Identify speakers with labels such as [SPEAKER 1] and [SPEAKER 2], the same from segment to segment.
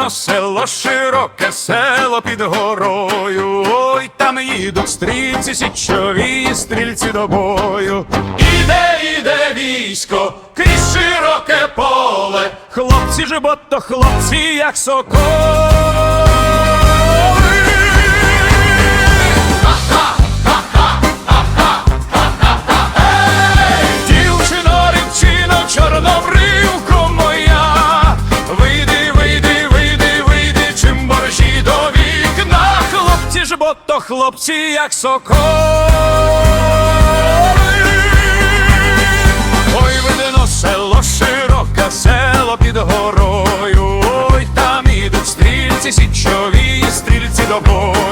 [SPEAKER 1] видно село широке, село під горою. Ой, там їдуть стрільці, січові стрільці до бою. Іде, іде військо, крізь широке поле. Хлопці жибото, то хлопці, як соколи. Бо то хлопці, як соколи. Ой, видно село широке, село під горою. Ой, там ідуть стрільці, січові стрільці до бою.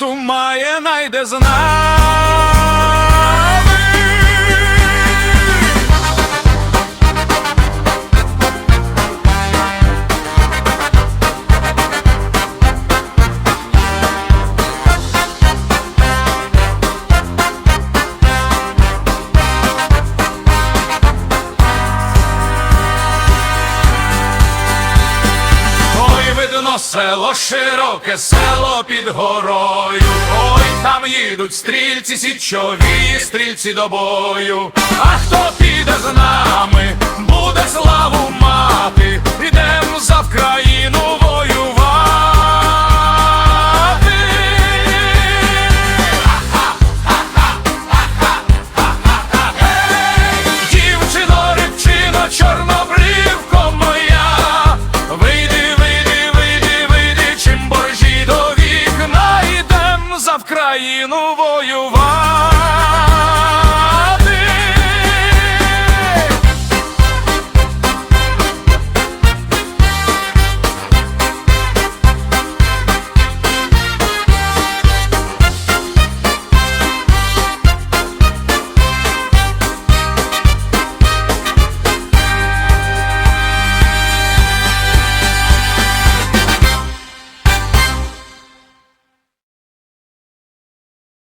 [SPEAKER 1] Охоту має, найде з село широке, село під горою. Ой, там їдуть стрільці, січові стрільці до бою. А хто піде з нами, буде славу Україну воювати.